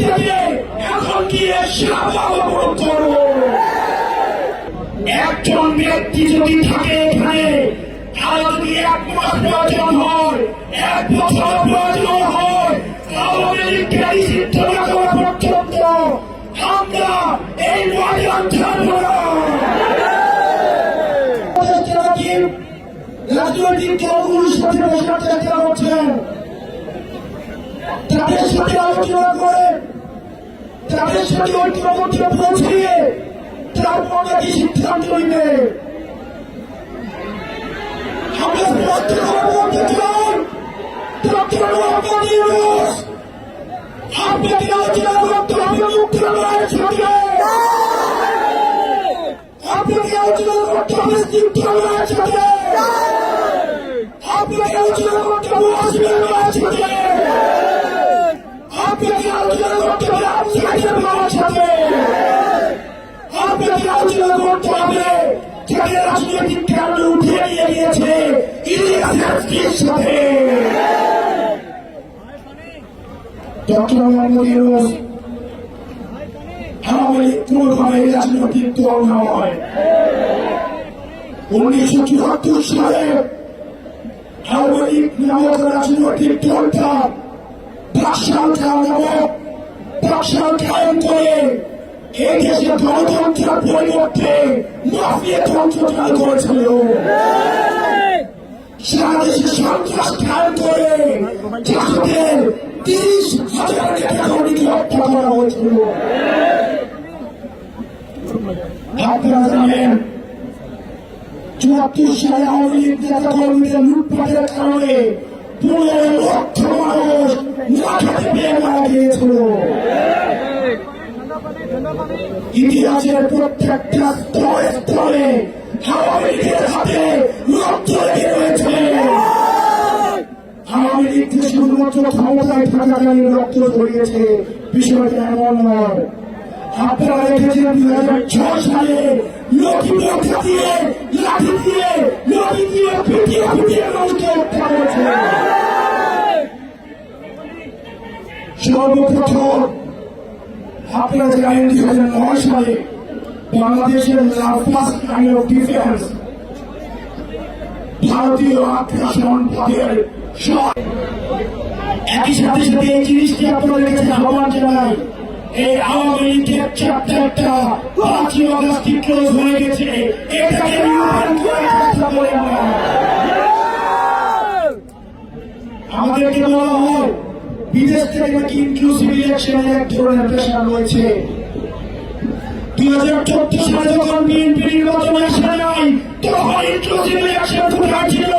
এখান গিয়ে অবরোধ একজন ব্যক্তি যদি থাকে এখানে, তার যদি এক মাস প্রয়োজন হয়, এক বছর প্রয়োজন হয় আওয়ামী লীগকে নিষিদ্ধ না করা পর্যন্ত আমরা এই ময়দান ছাড়বো না রাজনৈতিক দলগুলোর সাথে বসার চেষ্টা করছেন। তাদের সাথে আলোচনা করে তাদের সাথে ঐক্যমত্রে পৌঁছিয়ে তারপর নাকি সিদ্ধান্ত নিবে আপনাকে আলোচনা করতে আপনাকে আলোচনা করতে আপনাকে আলোচনা করতে হবে রাজনৈতিক কারণে উঠিয়ে নিয়ে গিয়েছে ইলিয়াসের সাথে ডক্টর মোহাম্মদ ইউনুস আওয়ামী কোনোভাবে রাজনৈতিক দল নয়। উনিশশো চুয়াত্তর সালে আওয়ামী লীগ নামক রাজনৈতিক দলটা ভাষাল নামক ভাষাল কায়ন করে এই দেশে গণতন্ত্রের পরিবর্তে মাফিয়া তন্ত্র চালু করেছিল সারা দেশে সন্ত্রাস কায়ন করে যাদের তিরিশ হাজার নেতাকর্মীকে হত্যা করা হয়েছিল আপনারা জানেন চুয়াত্তর সালে আওয়ামী লীগ নেতাকর্মীদের লুটপাটের কারণে পনেরো লক্ষ মানুষ মারা গিয়েছিল ইতিহাসের প্রত্যেকটা স্তরে স্তরে আওয়ামী লীগের হাতে রক্ত লেগে রয়েছে আওয়ামী লীগ শুধুমাত্র ক্ষমতায় থাকাকালীন রক্ত ঝরিয়েছে বিষয়টা এমন নয় আপনারা দেখেছেন দুই হাজার ছয় সালে লক্ষ্মী রক্ষা দিয়ে লাঠি দিয়ে লড়ি দিয়ে পিটিয়ে পিটিয়ে মানুষকে সর্বপ্রথম আপনারা জানেন দুই হাজার নয় সালে বাংলাদেশের ভারতীয় আগ্রাসন একই সাথে সাথে এই জিনিসটি আহ্বান এই আওয়ামী লীগের চ্যাপ্টারটা পাঁচই অগস্ট হয়ে গেছে। এটাকে রিওপেন করার চেষ্টা করে আমরা আমাদেরকে বলা হয় বিদেশ থেকে নাকি ইনক্লুসিভ এক ধরনের প্রেশার রয়েছে। দুই হাজার চোদ্দ সালে যখন বিএনপি নির্বাচন আসে নাই, তখন ইনক্লুসিভ ইলেকশন কোথায় ছিল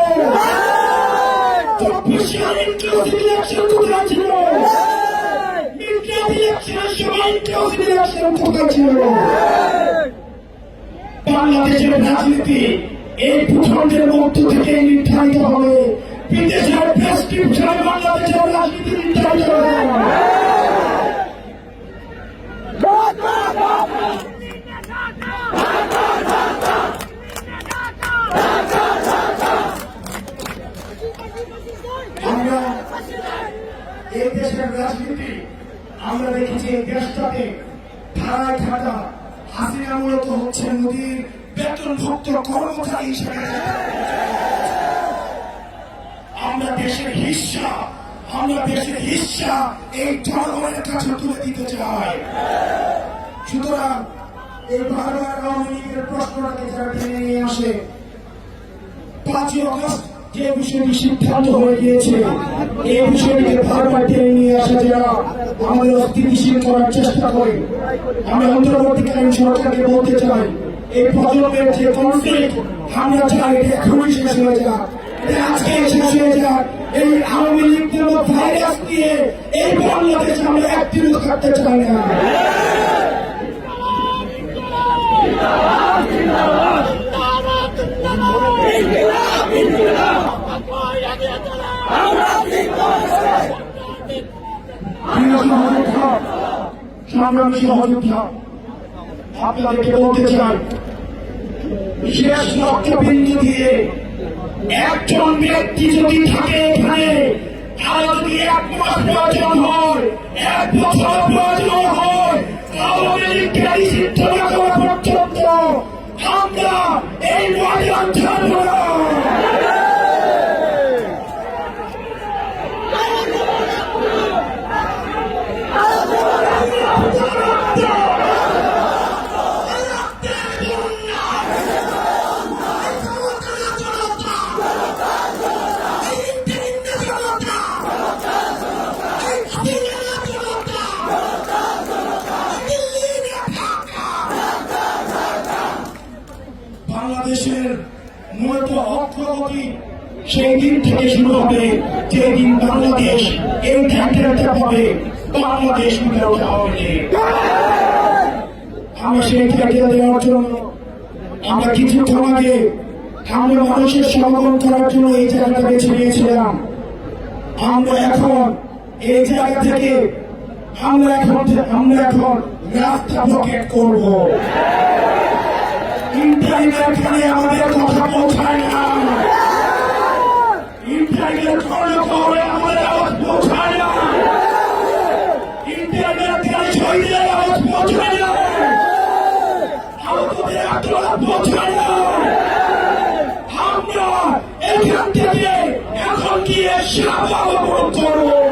বাংলাদেশের রাজনীতি এই ভূখণ্ডের মধ্য থেকে নির্ধারিত হবে। বিদেশের প্রেসক্রিপশনে বাংলাদেশের রাজনীতি নির্ধারিত হবে। এই দেশের রাজনীতি আমরা দেখেছি এই দেশটাতে ধারায় খাটা হাসিনা মূলত হচ্ছে মোদীর বেতনভুক্ত কর্মচারী হিসেবে। আমরা দেশের হিস্সা, আমরা দেশের হিস্সা এই জনগণের কাছে তুলে দিতে চাই। সুতরাং এই বারবার আওয়ামী লীগের প্রশ্নটাকে যারা টেনে নিয়ে আসে, পাঁচই অগস্ট যে বিষয়টি সিদ্ধান্ত হয়ে গিয়েছে এই বিষয়টিকে বারবার টেনে নিয়ে আসে যারা আমাদের অস্থিতিশীল করার চেষ্টা করে আমি অন্তর্বর্তীকালীন সরকারকে বলতে চাই, এই প্রজন্মের যে কনফ্লিক্ট আমরা চাই এখনই শেষ হয়ে যাক। আজকে শেষ হয়ে যাক। এই আওয়ামী লীগ ভাইরাস দিয়ে এই বাংলাদেশে আমরা একদিনও থাকতে চাই না। প্রিয় সহযোদ্ধা সংগ্রামী সহযোদ্ধা আপনাদেরকে বলতে চাই শেষ রক্তবিন্দু দিয়ে একজন ব্যক্তি যদি থাকে এখানে আমরা এই ময়দান ছাড়ব না বাংলাদেশের মূলত অগ্রগতি সেই দিন থেকে শুরু হবে যে দিন বাংলাদেশ এই খ্যাতিটা পাবে বাংলাদেশ উইদাউট আওয়ামী লীগ আমরা সেই খ্যাতিটা দেওয়ার জন্য আমরা কিছুক্ষণ আগে আমরা মানুষের সমাগম করার জন্য এই জায়গাটা বেছে নিয়েছিলাম আমরা এখন এই জায়গা থেকে আমরা এখন আমরা এখন রাস্তা পকেট করব। ইন্টারনেট এখানে আমাদের কথা পৌঁছায় না। ইন্টারনেট করলে করে আমাদের আওয়াজ পৌঁছায় না। ইন্টারনেট শহীদের আওয়াজ পৌঁছায় না। আহতদের আত্মরা পৌঁছায় না। আমরা এখান থেকে এখন গিয়ে সাপ অবরোধ করব।